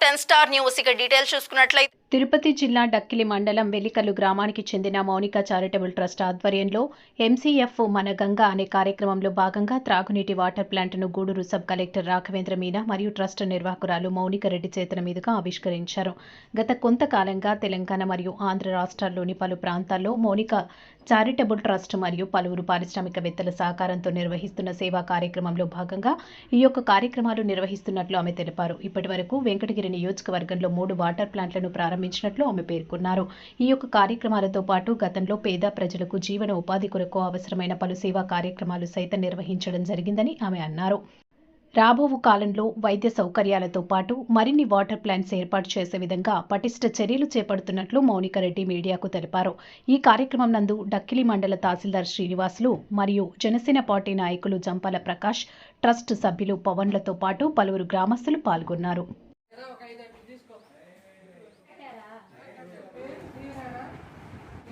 Ten star news ఇక details చూసుకున్నట్లయితే తిరుపతి జిల్లా డక్కిలి మండలం వెలికల్లు గ్రామానికి చెందిన మౌనిక చారిటబుల్ ట్రస్ట్ ఆధ్వర్యంలో ఎంసీఎఫ్ మన గంగా అనే కార్యక్రమంలో భాగంగా త్రాగునీటి వాటర్ ప్లాంట్ను గూడూరు సబ్ కలెక్టర్ రాఘవేంద్ర మీనా మరియు ట్రస్ట్ నిర్వాహకురాలు మౌనిక రెడ్డి చేతుల మీదుగా ఆవిష్కరించారు. గత కొంతకాలంగా తెలంగాణ మరియు ఆంధ్ర రాష్ట్రాల్లోని పలు ప్రాంతాల్లో మౌనిక చారిటబుల్ ట్రస్ట్ మరియు పలువురు పారిశ్రామికవేత్తల సహకారంతో నిర్వహిస్తున్న సేవా కార్యక్రమంలో భాగంగా ఈ యొక్క కార్యక్రమాలు నిర్వహిస్తున్నట్లు ఆమె తెలిపారు. ఇప్పటి వరకు వెంకటగిరి నియోజకవర్గంలో మూడు వాటర్ ప్లాంట్లను ప్రారంభించినట్లు ఆమె పేర్కొన్నారు. ఈ యొక్క కార్యక్రమాలతో పాటు గతంలో పేద ప్రజలకు జీవన ఉపాధి కొరకు అవసరమైన పలు సేవా కార్యక్రమాలు సైతం నిర్వహించడం జరిగిందని ఆమె అన్నారు. రాబోవు కాలంలో వైద్య సౌకర్యాలతో పాటు మరిన్ని వాటర్ ప్లాంట్స్ ఏర్పాటు చేసే విధంగా పటిష్ట చర్యలు చేపడుతున్నట్లు మౌనిక రెడ్డి మీడియాకు తెలిపారు. ఈ కార్యక్రమం నందు డక్కిలి మండల తహసీల్దార్ శ్రీనివాసులు మరియు జనసేన పార్టీ నాయకులు జంపాల ప్రకాష్ ట్రస్ట్ సభ్యులు పవన్లతో పాటు పలువురు గ్రామస్తులు పాల్గొన్నారు అంటే మీరు వచ్చి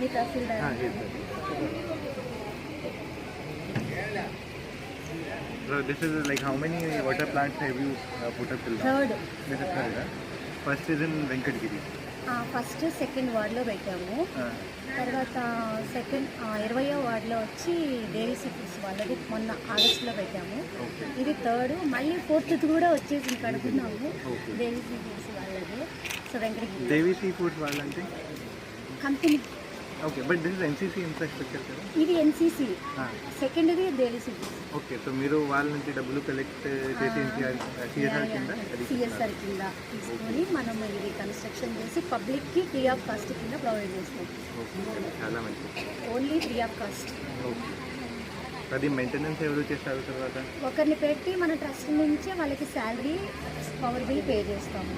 మీ tahsildar So this is like how many water plants have you uh, put up till now? Third This is third. Huh? First is in Venkatgiri. First second వార్డ్లో పెట్టాము Uh, తర్వాత సెకండ్ ఇరవయో వార్డులో వచ్చి డైరీ సిటీస్ వాళ్ళది మొన్న ఆగస్టులో పెట్టాము okay. ఇది థర్డ్ మళ్ళీ ఫోర్త్ కూడా వచ్చేసి కడుతున్నాము Okay. డైరీ సిటీస్ వాళ్ళది సో వెంకటగిరి Devi Seafoods వాళ్ళంటే company okay but this is NCC infrastructure కదా ఇది ఎన్సీసీ Ah, సెకండ్ది సిటీస్ ఓకే సో మీరు వాళ్ళ నుంచి డబ్బులు కలెక్ట్ చేసి సిఎస్ఆర్ కింద అది సిఎస్ఆర్ కింద తీసుకొని మనం ఇది కన్స్ట్రక్షన్ చేసి పబ్లిక్కి ఫ్రీ ఆఫ్ కాస్ట్ కింద ప్రొవైడ్ చేస్తాం. ఓకే చాలా మంచిది. Only free of cost okay అది మెయింటెనెన్స్ ఎవరు చేస్తారు తర్వాత? ఒకరిని పెట్టి మన ట్రస్ట్ నుంచే వాళ్ళకి శాలరీ పవర్ బిల్ పే చేస్తాము.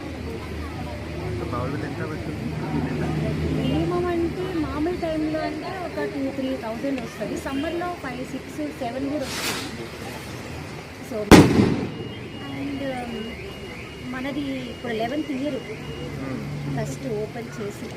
పవర్ ఎంత వస్తుంది నార్మల్ టైంలో అంటే ఒక టూ త్రీ థౌజండ్ వస్తుంది. సమ్మర్లో ఫైవ్ సిక్స్ సెవెన్ కూడా వస్తుంది. సో అండ్ um, మనది ఇప్పుడు లెవెన్త్ ఇయర్ ఫస్ట్ ఓపెన్ చేసి.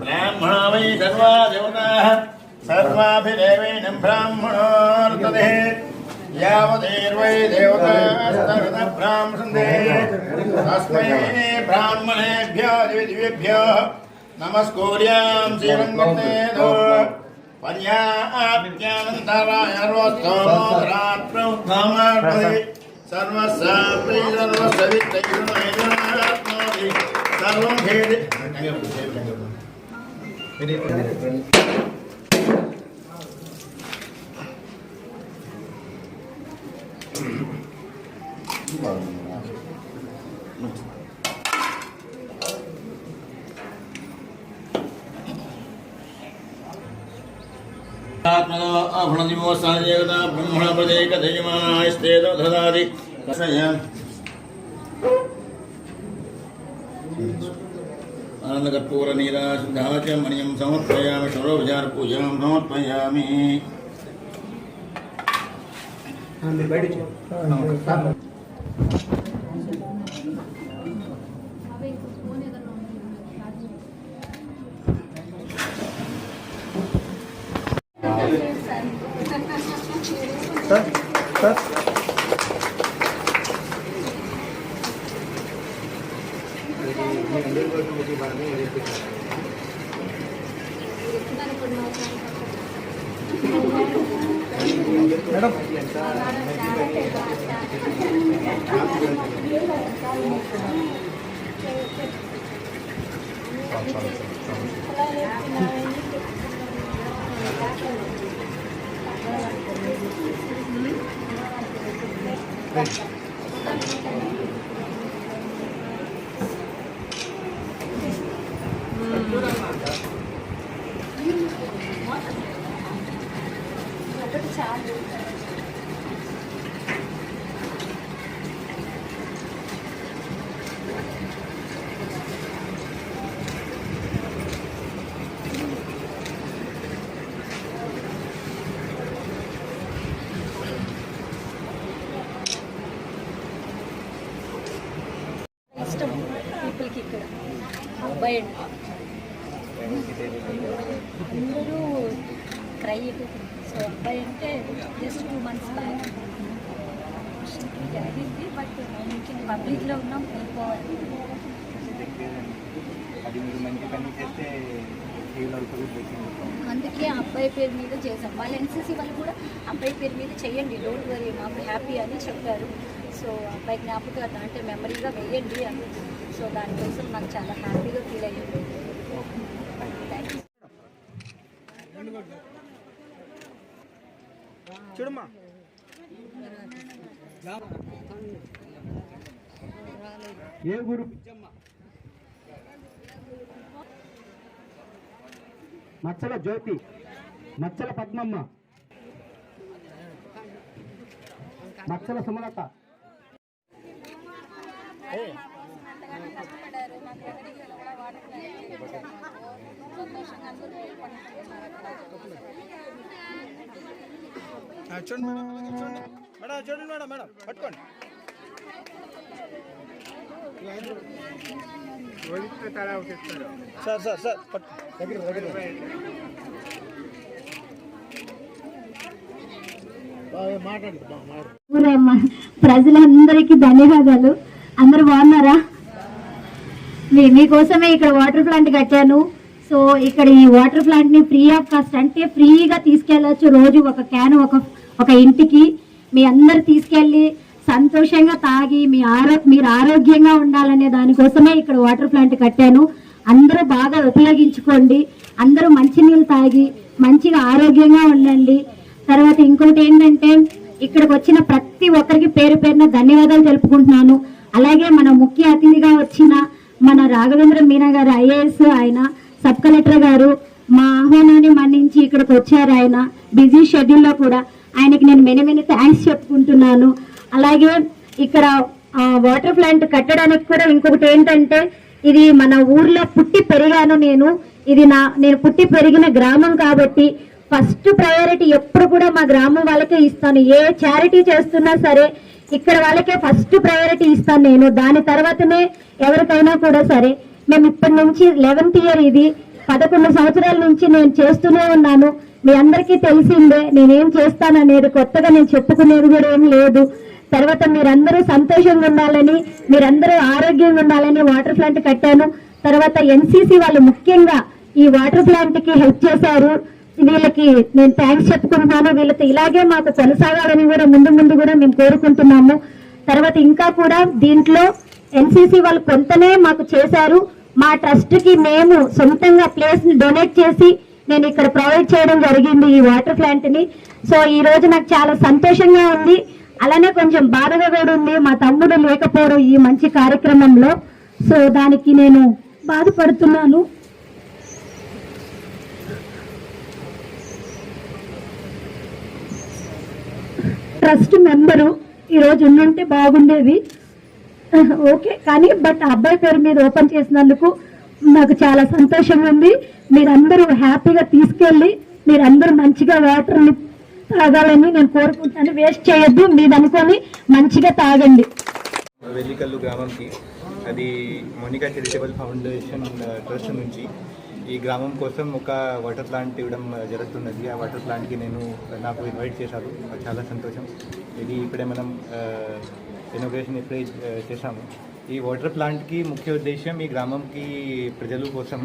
ब्राह्मणो वै सर्वा देवताः सर्वाभिदेवेन ब्राह्मणोऽर्तते यावदेर्वै देवतास्तभृतभ्रांसन्ते तस्मै ब्राह्मणेभ्यो दिविदिवेभ्यो नमस्कुर्यां श्रीरङ्गो पर्या रात्रौ धामार्पदे సర్వశాస్త్రీ సర్వసవిత్రీ సర్వం ఆభుణదిమోసాయేకదా బ్రహ్మణ పదే కథయమానాయస్తేదో దదాది ఆనందకర్పూర నీరాశుద్ధాచమణియం సమర్పయామి షోభజార పూజాం సమర్పయామి బయట మేడం అబ్బాయి అందరూ క్రై సో అబ్బాయి అంటే జస్ట్ టూ మంత్స్ బ్యాక్ జరిగింది బట్ పబ్లిక్లో ఉన్నాం వెళ్ళిపోవాలి. అందుకే ఆ అబ్బాయి పేరు మీద చేసాం వాళ్ళ ఎన్సీసీ వాళ్ళు కూడా అబ్బాయి పేరు మీద చేయండి డోంట్ వరీ మాకు హ్యాపీ అని చెప్పారు. సో అబ్బాయి జ్ఞాపకార్థం అంటే మెమరీగా వేయండి అని. సో దానికోసం నాకు చాలా హ్యాపీగా ఫీల్ అయ్యింది చూడమ్మా. ఏ గురు? మచ్చల జ్యోతి మచ్చల పద్మమ్మ మచ్చల సుమలత. చూడండి మేడం చూడండి మేడం చూడండి మేడం మేడం పట్టుకోండి. సార్ సార్ సార్ పట్టు. దగ్గర దగ్గర ప్రజలందరికీ ధన్యవాదాలు. అందరూ బాగున్నారా? మీ మీకోసమే ఇక్కడ వాటర్ ప్లాంట్ కట్టాను. సో ఇక్కడ ఈ వాటర్ ప్లాంట్ని ఫ్రీ ఆఫ్ కాస్ట్ అంటే ఫ్రీగా తీసుకెళ్ళొచ్చు రోజు ఒక క్యాన్ ఒక ఒక ఇంటికి. మీ అందరు తీసుకెళ్ళి సంతోషంగా తాగి మీ ఆరో మీరు ఆరోగ్యంగా ఉండాలనే దానికోసమే ఇక్కడ వాటర్ ప్లాంట్ కట్టాను. అందరూ బాగా ఉపయోగించుకోండి. అందరూ మంచినీళ్ళు తాగి మంచిగా ఆరోగ్యంగా ఉండండి. తర్వాత ఇంకోటి ఏంటంటే ఇక్కడికి వచ్చిన ప్రతి ఒక్కరికి పేరు పేరున ధన్యవాదాలు తెలుపుకుంటున్నాను. అలాగే మన ముఖ్య అతిథిగా వచ్చిన మన రాఘవేంద్ర మీనా గారు ఐఏఎస్ ఆయన సబ్ కలెక్టర్ గారు మా ఆహ్వానాన్ని మన్నించి ఇక్కడికి వచ్చారు ఆయన. బిజీ షెడ్యూల్లో కూడా ఆయనకి నేను మెనీ మెనీ థ్యాంక్స్ చెప్పుకుంటున్నాను. అలాగే ఇక్కడ వాటర్ ప్లాంట్ కట్టడానికి కూడా ఇంకొకటి ఏంటంటే ఇది మన ఊర్లో పుట్టి పెరిగాను నేను. ఇది నా నేను పుట్టి పెరిగిన గ్రామం కాబట్టి ఫస్ట్ ప్రయారిటీ ఎప్పుడు కూడా మా గ్రామం వాళ్ళకే ఇస్తాను. ఏ చారిటీ చేస్తున్నా సరే ఇక్కడ వాళ్ళకే ఫస్ట్ ప్రయారిటీ ఇస్తాను నేను. దాని తర్వాతనే ఎవరికైనా కూడా సరే మేము ఇప్పటి నుంచి లెవెన్త్ ఇయర్ ఇది. పదకొండు సంవత్సరాల నుంచి నేను చేస్తూనే ఉన్నాను. మీ అందరికీ తెలిసిందే నేనేం చేస్తాననేది కొత్తగా నేను చెప్పుకునేది కూడా ఏం లేదు. తర్వాత మీరందరూ సంతోషంగా ఉండాలని మీరందరూ ఆరోగ్యంగా ఉండాలని వాటర్ ప్లాంట్ కట్టాను. తర్వాత ఎన్సీసీ వాళ్ళు ముఖ్యంగా ఈ వాటర్ ప్లాంట్కి హెల్ప్ చేశారు. వీళ్ళకి నేను థ్యాంక్స్ చెప్పుకుంటున్నాను. వీళ్ళతో ఇలాగే మాకు కొనసాగాలని కూడా ముందు ముందు కూడా మేము కోరుకుంటున్నాము. తర్వాత ఇంకా కూడా దీంట్లో ఎన్సీసీ వాళ్ళు కొంతనే మాకు చేశారు. మా ట్రస్ట్కి మేము సొంతంగా ప్లేస్ని డొనేట్ చేసి నేను ఇక్కడ ప్రొవైడ్ చేయడం జరిగింది ఈ వాటర్ ప్లాంట్ని. సో ఈ రోజు నాకు చాలా సంతోషంగా ఉంది. అలానే కొంచెం బాధగా కూడా ఉంది. మా తమ్ముడు లేకపోవడం ఈ మంచి కార్యక్రమంలో. సో దానికి నేను బాధపడుతున్నాను. ట్రస్ట్ మెంబరు ఈరోజు ఉండుంటే బాగుండేది. ఓకే కానీ బట్ అబ్బాయి పేరు మీద ఓపెన్ చేసినందుకు నాకు చాలా సంతోషం ఉంది. మీరందరూ హ్యాపీగా తీసుకెళ్ళి మీరందరూ మంచిగా వాటర్ని తాగాలని నేను కోరుకుంటాను వేస్ట్ చేయొద్దు మీరు అనుకొని మంచిగా తాగండి. వెల్లికల్లు గ్రామంకి అది మోనికా చారిటబుల్ ఫౌండేషన్ ట్రస్ట్ నుంచి ఈ గ్రామం కోసం ఒక వాటర్ ప్లాంట్ ఇవ్వడం uh, జరుగుతున్నది. ఆ వాటర్ ప్లాంట్కి నేను నాకు ఇన్వైట్ చేశారు. చాలా సంతోషం. ఇది ఇప్పుడే మనం uh, ఇన్నోగ్రేషన్ ఇప్పుడే చేశాము. ఈ వాటర్ ప్లాంట్కి ముఖ్య ఉద్దేశం ఈ గ్రామంకి ప్రజల కోసం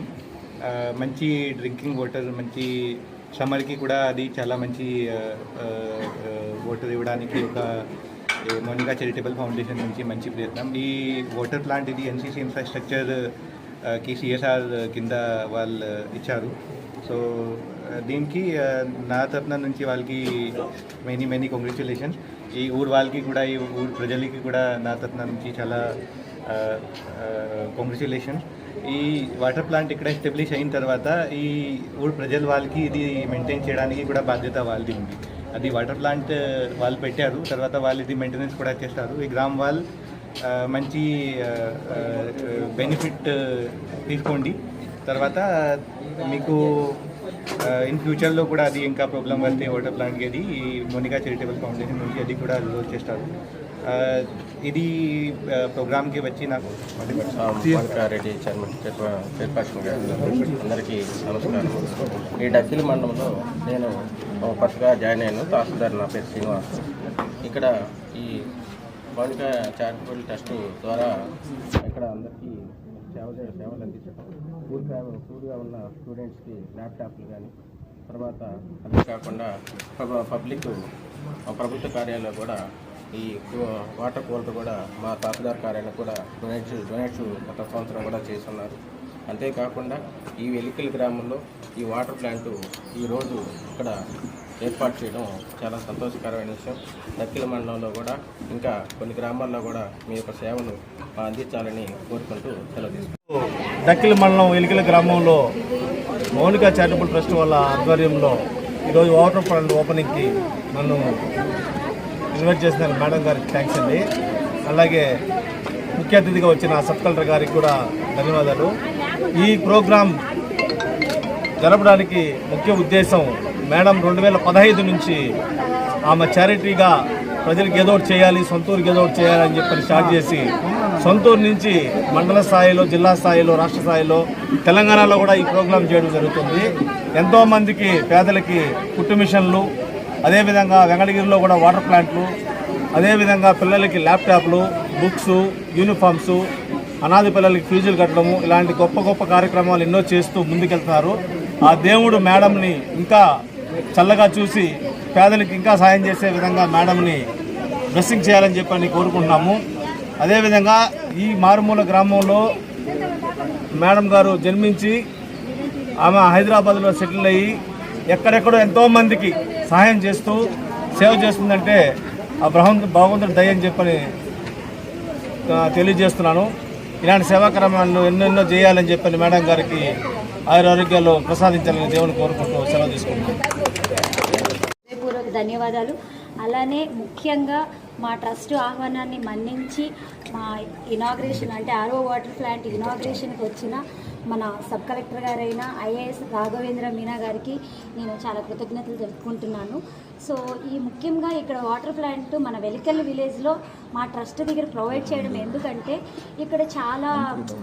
మంచి డ్రింకింగ్ వాటర్ మంచి సమ్మర్కి కూడా అది చాలా మంచి వాటర్ ఇవ్వడానికి ఒక మోనికా చారిటబుల్ ఫౌండేషన్ నుంచి మంచి ప్రయత్నం. ఈ వాటర్ ప్లాంట్ ఇది ఎన్సీసీ ఇన్ఫ్రాస్ట్రక్చర్ కి సిఎస్ఆర్ కింద వాళ్ళు ఇచ్చారు. సో దీనికి నా తరఫున నుంచి వాళ్ళకి మెనీ మెనీ కంగ్రాచులేషన్స్ ఈ ఊరు వాళ్ళకి కూడా ఈ ఊరు ప్రజలకి కూడా నా తరఫున నుంచి చాలా కంగ్రాచులేషన్స్ ఈ వాటర్ ప్లాంట్ ఇక్కడ ఎస్టాబ్లిష్ అయిన తర్వాత ఈ ఊరు ప్రజల వాళ్ళకి ఇది మెయింటైన్ చేయడానికి కూడా బాధ్యత వాళ్ళది ఉంది. అది వాటర్ ప్లాంట్ వాళ్ళు పెట్టారు. తర్వాత వాళ్ళు ఇది మెయింటెనెన్స్ కూడా చేస్తారు. ఈ గ్రామ్ వాళ్ళు మంచి బెనిఫిట్ తీసుకోండి. తర్వాత మీకు ఇన్ ఫ్యూచర్లో కూడా అది ఇంకా ప్రాబ్లం వస్తే వాటర్ ప్లాంట్కి అది ఈ మోనికా చారిటబుల్ ఫౌండేషన్ నుంచి అది కూడా రిజోల్వ్ చేస్తారు. ఇది ప్రోగ్రామ్కి వచ్చి నాకు రెడ్డి చైర్మన్ చైర్పర్సన్ గారు అందరికీ నమస్కారం. ఈ డక్కిలి మండలంలో నేను కొత్తగా జాయిన్ అయ్యాను. తహసీల్దార్ నా పేరు శ్రీనివాస్. ఇక్కడ ఈ బాలిక చారిటబుల్ ట్రస్ట్ ద్వారా ఇక్కడ అందరికీ సేవ సేవలు అందించడం పూర్తిగా పూర్తిగా ఉన్న స్టూడెంట్స్కి ల్యాప్టాప్లు కానీ తర్వాత అదే కాకుండా పబ్లిక్ ప్రభుత్వ కార్యాలయాలు కూడా ఈ వాటర్ కూలర్ కూడా మా తహసీల్దార్ కార్యాలయం కూడా డొనేట్ డొనేట్ గత సంవత్సరం కూడా చేస్తున్నారు. అంతేకాకుండా ఈ వెలికల్ గ్రామంలో ఈ వాటర్ ప్లాంట్ ఈరోజు ఇక్కడ ఏర్పాటు చేయడం చాలా సంతోషకరమైన విషయం. దక్కిల మండలంలో కూడా ఇంకా కొన్ని గ్రామాల్లో కూడా మీ యొక్క సేవలు అందించాలని కోరుకుంటూ సెలవు దక్కిల మండలం ఎలికల గ్రామంలో మౌనిక చారిటబుల్ ట్రస్ట్ వాళ్ళ ఆధ్వర్యంలో ఈరోజు వాటర్ ఫండ్ ఓపెనింగ్కి నన్ను ఇన్వైట్ చేసిన మేడం గారికి థ్యాంక్స్ అండి. అలాగే ముఖ్య అతిథిగా వచ్చిన సబ్ కలెక్టర్ గారికి కూడా ధన్యవాదాలు. ఈ ప్రోగ్రాం జరపడానికి ముఖ్య ఉద్దేశం మేడం రెండు వేల పదహైదు నుంచి ఆమె చారిటీగా ప్రజలకు ఏదో చేయాలి సొంతూరుకి ఏదో చేయాలని చెప్పని స్టార్ట్ చేసి సొంతూరు నుంచి మండల స్థాయిలో జిల్లా స్థాయిలో రాష్ట్ర స్థాయిలో తెలంగాణలో కూడా ఈ ప్రోగ్రాం చేయడం జరుగుతుంది. ఎంతోమందికి పేదలకి కుట్టు మిషన్లు అదేవిధంగా వెంకటగిరిలో కూడా వాటర్ ప్లాంట్లు అదేవిధంగా పిల్లలకి ల్యాప్టాప్లు బుక్స్ యూనిఫామ్స్ అనాథ పిల్లలకి ఫీజులు కట్టడము ఇలాంటి గొప్ప గొప్ప కార్యక్రమాలు ఎన్నో చేస్తూ ముందుకెళ్తున్నారు. ఆ దేవుడు మేడంని ఇంకా చల్లగా చూసి పేదలకు ఇంకా సాయం చేసే విధంగా మేడంని డ్రెస్సింగ్ చేయాలని చెప్పని కోరుకుంటున్నాము. అదేవిధంగా ఈ మారుమూల గ్రామంలో మేడం గారు జన్మించి ఆమె హైదరాబాద్లో సెటిల్ అయ్యి ఎక్కడెక్కడో ఎంతోమందికి సహాయం చేస్తూ సేవ చేస్తుందంటే ఆ బ్రహ్మ భగవంతుడు దయ్యని అని చెప్పని తెలియజేస్తున్నాను. ఇలాంటి సేవా ఎన్నెన్నో చేయాలని చెప్పని మేడం గారికి ఆయుర ఆరోగ్యాలు ప్రసాదించాలని దేవుని కోరుకుంటూ సెలవు తీసుకుంటున్నాను ధన్యవాదాలు. అలానే ముఖ్యంగా మా ట్రస్ట్ ఆహ్వానాన్ని మన్నించి మా ఇనాగ్రేషన్ అంటే ఆరో వాటర్ ప్లాంట్ ఇనాగ్రేషన్కి వచ్చిన మన సబ్ కలెక్టర్ గారైన ఐఏఎస్ రాఘవేంద్ర మీనా గారికి నేను చాలా కృతజ్ఞతలు తెలుపుకుంటున్నాను. సో ఈ ముఖ్యంగా ఇక్కడ వాటర్ ప్లాంట్ మన వెలికల్ విలేజ్లో మా ట్రస్ట్ దగ్గర ప్రొవైడ్ చేయడం ఎందుకంటే ఇక్కడ చాలా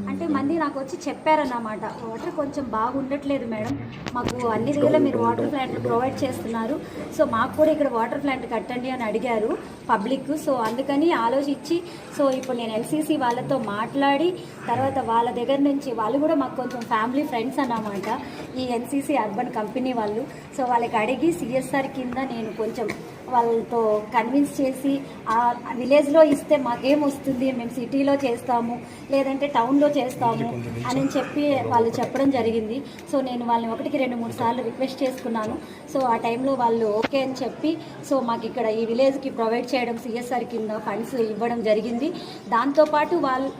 అంటే మంది నాకు వచ్చి చెప్పారన్నమాట వాటర్ కొంచెం బాగుండట్లేదు మేడం మాకు అన్ని దగ్గర మీరు వాటర్ ప్లాంట్ ప్రొవైడ్ చేస్తున్నారు సో మాకు కూడా ఇక్కడ వాటర్ ప్లాంట్ కట్టండి అని అడిగారు పబ్లిక్. సో అందుకని ఆలోచించి సో ఇప్పుడు నేను ఎల్సీసీ వాళ్ళతో మాట్లాడి తర్వాత వాళ్ళ దగ్గర నుంచి వాళ్ళు కూడా మాకు కొంచెం ఫ్యామిలీ ఫ్రెండ్స్ అన్నమాట. ఈ ఎన్సీసీ అర్బన్ కంపెనీ వాళ్ళు. సో వాళ్ళకి అడిగి సిఎస్ఆర్ కింద నేను కొంచెం వాళ్ళతో కన్విన్స్ చేసి ఆ విలేజ్లో ఇస్తే మాకేం వస్తుంది? మేము సిటీలో చేస్తాము లేదంటే టౌన్లో చేస్తాము అని చెప్పి వాళ్ళు చెప్పడం జరిగింది. సో నేను వాళ్ళని ఒకటికి రెండు మూడు సార్లు రిక్వెస్ట్ చేసుకున్నాను. సో ఆ టైంలో వాళ్ళు ఓకే అని చెప్పి సో మాకు ఇక్కడ ఈ విలేజ్కి ప్రొవైడ్ చేయడం సిఎస్ఆర్ కింద ఫండ్స్ ఇవ్వడం జరిగింది. దాంతోపాటు వాళ్ళు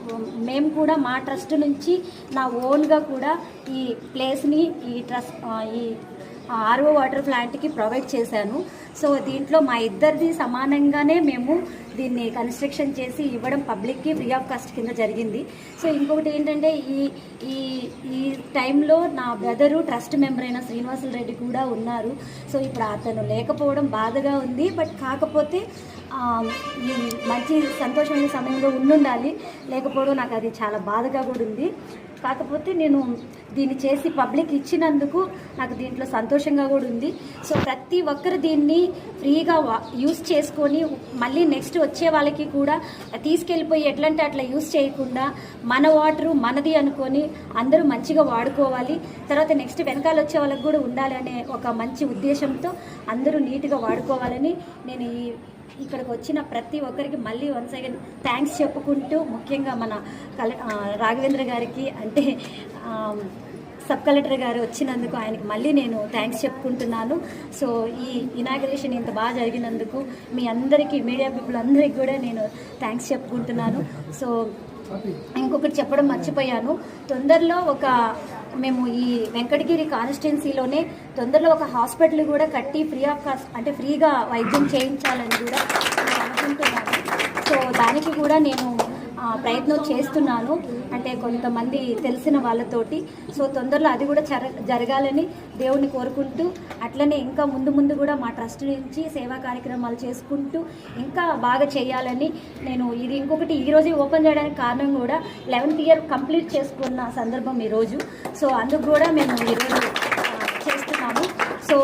మేము కూడా మా ట్రస్ట్ నుంచి నా ఓన్గా కూడా ఈ ప్లేస్ని ఈ ట్రస్ట్ ఈ ఆర్ఓ వాటర్ ప్లాంట్కి ప్రొవైడ్ చేశాను. సో దీంట్లో మా ఇద్దరిది సమానంగానే మేము దీన్ని కన్స్ట్రక్షన్ చేసి ఇవ్వడం పబ్లిక్కి ఫ్రీ ఆఫ్ కాస్ట్ కింద జరిగింది. సో ఇంకొకటి ఏంటంటే ఈ ఈ ఈ టైంలో నా బ్రదరు ట్రస్ట్ మెంబర్ అయిన శ్రీనివాసులు రెడ్డి కూడా ఉన్నారు. సో ఇప్పుడు అతను లేకపోవడం బాధగా ఉంది. బట్ కాకపోతే మంచి సంతోషమైన సమయంలో ఉండుండాలి. లేకపోవడం నాకు అది చాలా బాధగా కూడా ఉంది. కాకపోతే నేను దీన్ని చేసి పబ్లిక్ ఇచ్చినందుకు నాకు దీంట్లో సంతోషంగా కూడా ఉంది. సో ప్రతి ఒక్కరు దీన్ని ఫ్రీగా యూస్ చేసుకొని మళ్ళీ నెక్స్ట్ వచ్చే వాళ్ళకి కూడా తీసుకెళ్ళిపోయి ఎట్లంటే అట్లా యూస్ చేయకుండా మన వాటరు మనది అనుకొని అందరూ మంచిగా వాడుకోవాలి. తర్వాత నెక్స్ట్ వెనకాల వచ్చే వాళ్ళకి కూడా ఉండాలనే ఒక మంచి ఉద్దేశంతో అందరూ నీట్గా వాడుకోవాలని నేను ఈ ఇక్కడికి వచ్చిన ప్రతి ఒక్కరికి మళ్ళీ వన్స్ అగైన్ థ్యాంక్స్ చెప్పుకుంటూ ముఖ్యంగా మన కల రాఘవేంద్ర గారికి అంటే సబ్ కలెక్టర్ గారు వచ్చినందుకు ఆయనకి మళ్ళీ నేను థ్యాంక్స్ చెప్పుకుంటున్నాను. సో ఈ ఇనాగ్రేషన్ ఇంత బాగా జరిగినందుకు మీ అందరికీ మీడియా పీపుల్ అందరికీ కూడా నేను థ్యాంక్స్ చెప్పుకుంటున్నాను. సో ఇంకొకటి చెప్పడం మర్చిపోయాను. తొందరలో ఒక మేము ఈ వెంకటగిరి కాన్స్టిట్యున్సీలోనే తొందరలో ఒక హాస్పిటల్ కూడా కట్టి ఫ్రీ ఆఫ్ కాస్ట్ అంటే ఫ్రీగా వైద్యం చేయించాలని కూడా అనుకుంటున్నాను. సో దానికి కూడా నేను ప్రయత్నం చేస్తున్నాను. అంటే కొంతమంది తెలిసిన వాళ్ళతోటి. సో తొందరలో అది కూడా జరగాలని దేవుణ్ణి కోరుకుంటూ అట్లనే ఇంకా ముందు ముందు కూడా మా ట్రస్ట్ నుంచి సేవా కార్యక్రమాలు చేసుకుంటూ ఇంకా బాగా చేయాలని నేను ఇది ఇంకొకటి ఈరోజు ఓపెన్ చేయడానికి కారణం కూడా లెవెన్త్ ఇయర్ కంప్లీట్ చేసుకున్న సందర్భం ఈరోజు సో అందుకు కూడా మేము ఈరోజు సో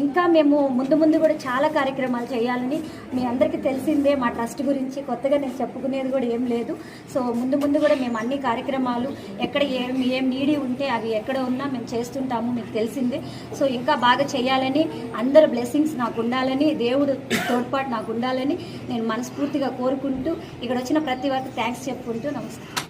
ఇంకా మేము ముందు ముందు కూడా చాలా కార్యక్రమాలు చేయాలని మీ అందరికీ తెలిసిందే మా ట్రస్ట్ గురించి కొత్తగా నేను చెప్పుకునేది కూడా ఏం లేదు. సో ముందు ముందు కూడా మేము అన్ని కార్యక్రమాలు ఎక్కడ ఏం ఏం నీడి ఉంటే అవి ఎక్కడ ఉన్నా మేము చేస్తుంటాము మీకు తెలిసిందే. సో ఇంకా బాగా చేయాలని అందరి బ్లెస్సింగ్స్ నాకు ఉండాలని దేవుడు తోడ్పాటు నాకు ఉండాలని నేను మనస్ఫూర్తిగా కోరుకుంటూ ఇక్కడ వచ్చిన ప్రతి ఒక్క థ్యాంక్స్ చెప్పుకుంటూ నమస్కారం.